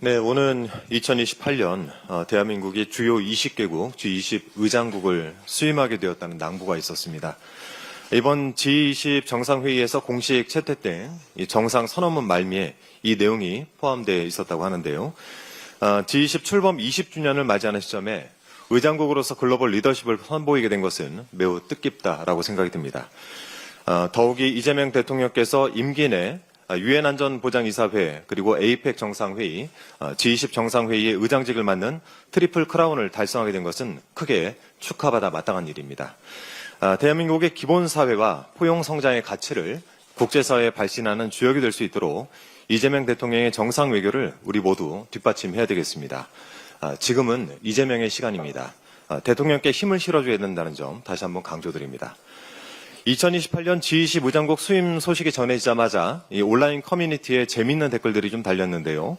네, 오는 2028년 어, 대한민국이 주요 20개국 G20 의장국을 수임하게 되었다는 낭보가 있었습니다. 이번 G20 정상회의에서 공식 채택된 이 정상 선언문 말미에 이 내용이 포함되어 있었다고 하는데요. 어, G20 출범 20주년을 맞이하는 시점에 의장국으로서 글로벌 리더십을 선보이게 된 것은 매우 뜻깊다라고 생각이 듭니다. 어, 더욱이 이재명 대통령께서 임기 내 유엔 안전보장이사회 그리고 에이펙 정상회의, 어, G20 정상회의의 의장직을 맡는 트리플 크라운을 달성하게 된 것은 크게 축하받아 마땅한 일입니다. 아, 대한민국의 기본 사회와 포용 성장의 가치를 국제사회에 발신하는 주역이 될 수 있도록 이재명 대통령의 정상 외교를 우리 모두 뒷받침해야 되겠습니다. 아, 지금은 이재명의 시간입니다. 아, 대통령께 힘을 실어줘야 된다는 점 다시 한번 강조드립니다. 2028년 G20 의장국 수임 소식이 전해지자마자 이 온라인 커뮤니티에 재밌는 댓글들이 좀 달렸는데요.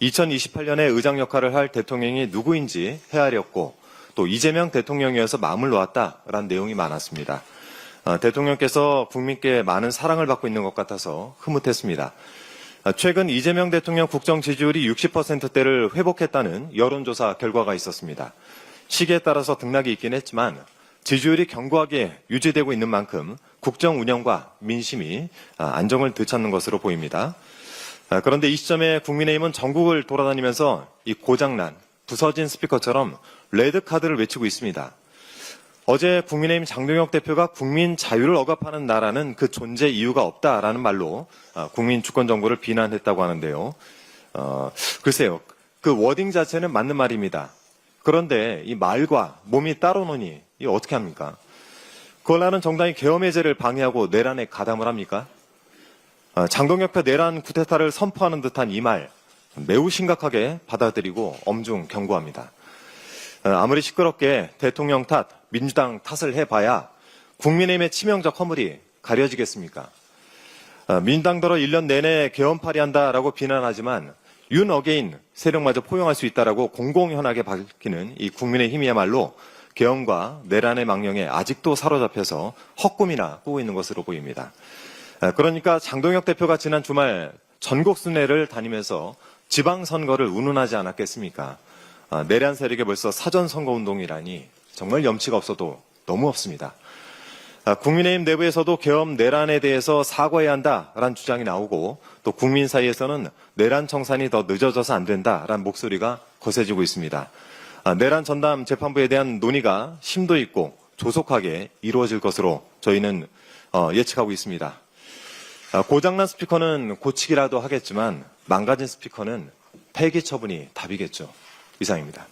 2028년에 의장 역할을 할 대통령이 누구인지 헤아렸고 또 이재명 대통령이어서 마음을 놓았다라는 내용이 많았습니다. 아, 대통령께서 국민께 많은 사랑을 받고 있는 것 같아서 흐뭇했습니다. 아, 최근 이재명 대통령 국정 지지율이 60%대를 회복했다는 여론조사 결과가 있었습니다. 시기에 따라서 등락이 있긴 했지만 지지율이 견고하게 유지되고 있는 만큼 국정 운영과 민심이 아, 안정을 되찾는 것으로 보입니다. 아, 그런데 이 시점에 국민의힘은 전국을 돌아다니면서 이 고장난 부서진 스피커처럼 레드카드를 외치고 있습니다. 어제 국민의힘 장동혁 대표가 국민 자유를 억압하는 나라는 그 존재 이유가 없다라는 말로 아, 국민 주권 정부를 비난했다고 하는데요. 어, 글쎄요, 그 워딩 자체는 맞는 말입니다. 그런데 이 말과 몸이 따로 노니 이 어떻게 합니까? 그걸 하는 정당이 계엄 해제를 방해하고 내란에 가담을 합니까? 아, 장동혁표 내란 쿠데타를 선포하는 듯한 이 말 매우 심각하게 받아들이고 엄중 경고합니다. 어, 아무리 시끄럽게 대통령 탓, 민주당 탓을 해봐야 국민의힘의 치명적 허물이 가려지겠습니까? 어, 민주당더러 1년 내내 개헌파리 한다라고 비난하지만 윤 어게인 세력마저 포용할 수 있다라고 공공연하게 밝히는 이 국민의힘이야말로 개헌과 내란의 망령에 아직도 사로잡혀서 헛꿈이나 꾸고 있는 것으로 보입니다. 어, 그러니까 장동혁 대표가 지난 주말 전국 순회를 다니면서 지방선거를 운운하지 않았겠습니까? 아, 내란 세력에 벌써 사전 선거 운동이라니 정말 염치가 없어도 너무 없습니다. 아, 국민의힘 내부에서도 계엄 내란에 대해서 사과해야 한다라는 주장이 나오고 또 국민 사이에서는 내란 청산이 더 늦어져서 안 된다라는 목소리가 거세지고 있습니다. 아, 내란 전담 재판부에 대한 논의가 심도 있고 조속하게 이루어질 것으로 저희는 어, 예측하고 있습니다. 아, 고장난 스피커는 고치기라도 하겠지만 망가진 스피커는 폐기 처분이 답이겠죠. 이상입니다.